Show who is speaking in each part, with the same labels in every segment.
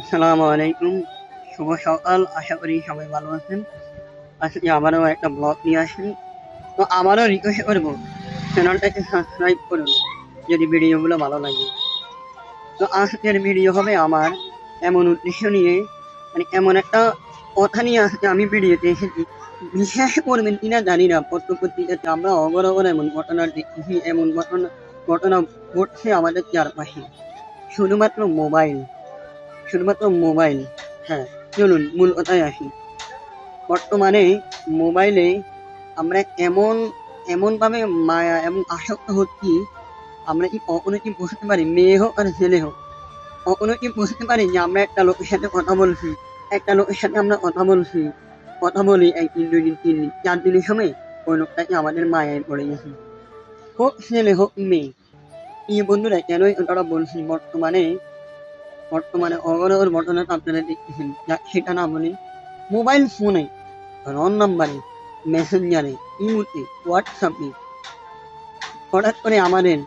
Speaker 1: আসসালামু আলাইকুম। শুভ সকাল, আশা করি সবাই ভালো আছেন। আজকে আবারও একটা ব্লগ নিয়ে আসি। তো আমারও রিকোয়েস্ট করব চ্যানেলটাকে সাবস্ক্রাইব করুন, যদি ভিডিওগুলো ভালো লাগে। তো আজকের ভিডিও হবে আমার এমন উদ্দেশ্য নিয়ে মানে এমন একটা কথা নিয়ে আজকে আমি ভিডিওতে এসেছি। বিশ্বাস করবেন কিনা জানি না পত্র পত্রিকাতে আমরা অগরগর এমন ঘটনা দেখেছি, এমন ঘটনা ঘটনা ঘটছে আমাদের চারপাশে। শুধুমাত্র মোবাইল শুধুমাত্র মোবাইল হ্যাঁ চলুন মূল কথায় আসি। বর্তমানে মোবাইলে আমরা এমন, এমনভাবে মায়া এবং আসক্ত হচ্ছি, আমরা কি কখনো কি বুঝতে পারি, মেয়ে হোক আর ছেলে হোক, কখনো কি বুঝতে পারি যে আমরা একটা লোকের সাথে কথা বলছি, একটা লোকের সাথে আমরা কথা বলছি, কথা বলি একদিন দুই দিন, তিন দিন, চার দিনের সময় ওই লোকটাকে আমাদের মায়ায় পড়ে গেছে। হোক ছেলে হোক মেয়ে এই বন্ধুরা, কেনই ওটা বলছি? বর্তমানে বর্তমানে অগরগর ঘটনাটা আপনারা দেখতেছেন। যা সেটা না বলি মোবাইল ফোনে রন নাম্বারে মেসেঞ্জারে, ইমুতে, হোয়াটসঅ্যাপে হঠাৎ করে আমাদের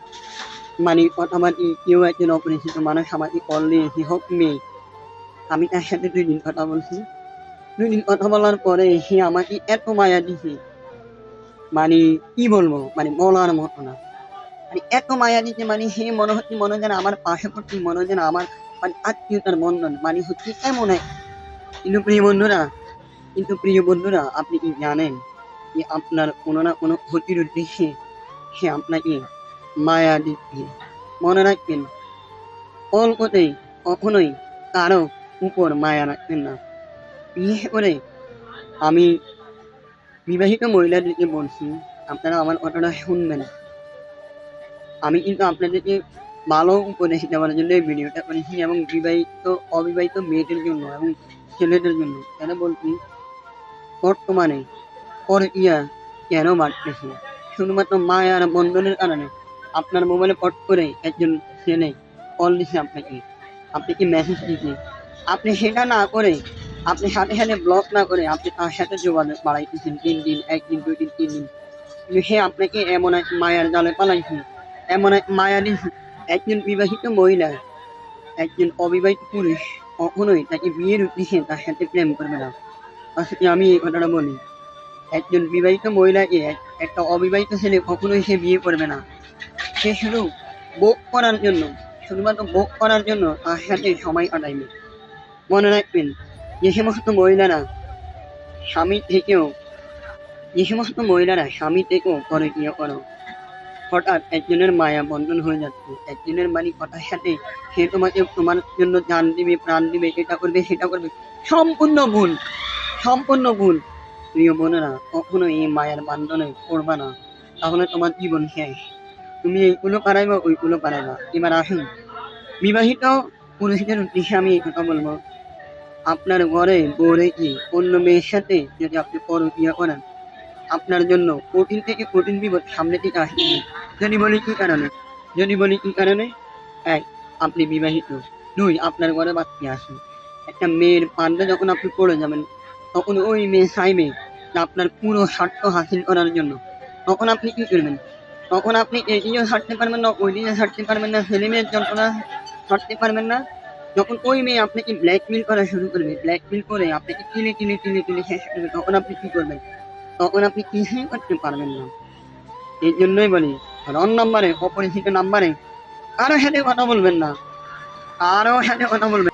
Speaker 1: মানে কথাবার্তি কেউ একজন অপরিচিত মানুষ আমাকে কল দিয়েছে হোক মেয়ে, আমি তার সাথে দুই দিন কথা বলছি। দুই দিন কথা বলার পরে সে আমাকে এত মায়া দিছে মানে কি বলব মানে বলার মতো না। মানে এত মায়া দিছে মানে সে মনে হচ্ছে মনে যেন আমার পাশাপাশি মনে যেন আমার মানে আত্মীয়তার বন্ধন মানে হচ্ছে এমন এক কিন্তু প্রিয় বন্ধুরা, কিন্তু প্রিয় বন্ধুরা, আপনি কি জানেন যে আপনার কোনো না কোনো ক্ষতির উদ্দেশ্যে সে আপনাকে মায়া দিচ্ছে। মনে রাখবেন, অল্পতেই কখনোই কারও উপর মায়া রাখবেন না। বিশেষ করে আমি বিবাহিত মহিলাদেরকে বলছি, আপনারা আমার কথাটা শুনবেন আমি কিন্তু আপনাদেরকে ভালো উপদেশ দেওয়ার জন্য এই ভিডিওটা করেছি এবং বিবাহিত, অবিবাহিত মেয়েদের জন্য এবং ছেলেদের জন্য। কেন বলছি? বর্তমানে কর ইয়া কেন বাড়তেছে? শুধুমাত্র মায়ার বন্ধনের কারণে। আপনার মোবাইলে পট করে একজন ছেলে কল দিছে আপনাকে। আপনি কি মেসেজ দিচ্ছে আপনি সেটা না করে, আপনি সাথে সাথে ব্লক না করে আপনি তার সাথে যোগাযোগ বাড়াইতেছেন তিন দিন, একদিন, দুই দিন, তিন দিন। সে আপনাকে এমন এক মায়ার জালে পালাইছে। এমন এক মায়া দিছে একজন বিবাহিত মহিলা একজন অবিবাহিত পুরুষ, কখনোই তাকে বিয়ের উদ্দেশ্যে তার সাথে প্রেম করবে না। আজকে আমি এই কথাটা বলি একজন বিবাহিত মহিলাকে এক- একটা অবিবাহিত ছেলে কখনোই সে বিয়ে করবে না। সে শুধু ভোগ করার জন্য, শুধুমাত্র ভোগ করার জন্য তার সাথে সময় কাটাইবে। মনে রাখবেন, যে সমস্ত মহিলারা স্বামী থেকেও, যে সমস্ত মহিলারা স্বামী থেকেও করে বিয়ে করো হঠাৎ একজনের মায়া বন্ধন হয়ে যাচ্ছে। একজনের মানে কথার সাথে সে তোমাকে তোমার জন্য জান দিবে, প্রাণ দিবে, এটা করবে, সেটা করবে। সম্পূর্ণ ভুল সম্পূর্ণ ভুল। প্রিয় বোনেরা কখনো এই মায়ের বান্ধনে পড়বা না। তাহলে তোমার জীবন শেষ। তুমি এইগুলো পারাইবা ওইগুলো পারাইবা এবার আসুন, বিবাহিত পুরুষদের উদ্দেশ্যে আমি এই কথা বলব। আপনার ঘরে বউ রেখে অন্য মেয়ের সাথে যদি আপনি পরকিয়া করেন আপনার জন্য কঠিন থেকে কঠিন বিপদ সামনে থেকে আসবে যদি বলি কি কারণে? যদি বলি কি কারণে? এক আপনি বিবাহিত। দুই, আপনার ঘরে বাচ্চা আসে একটা মেয়ের পান্ডা যখন আপনি পড়ে যাবেন, তখন ওই মেয়ে চাইবে আপনার পুরো স্বার্থ হাসিল করার জন্য। তখন আপনি কি করবেন? তখন আপনি এদিকেও ছাড়তে পারবেন না ওই দিকে ছাড়তে পারবেন না, ছেলে মেয়ের যন্ত্রণা ছাড়তে পারবেন না। যখন ওই মেয়ে আপনাকে ব্ল্যাকমেল করা শুরু করবে ব্ল্যাকমেল করে আপনাকে কিনে কিনে কিনে কিনে শেষ করবে, তখন আপনি কি করবেন? তখন আপনি কিছুই করতে পারবেন না। এই জন্যই বলি, রং নাম্বারে, অপরিচিত নাম্বারে, কারও সাথে কথা বলবেন না। কারও সাথে কথা বলবেন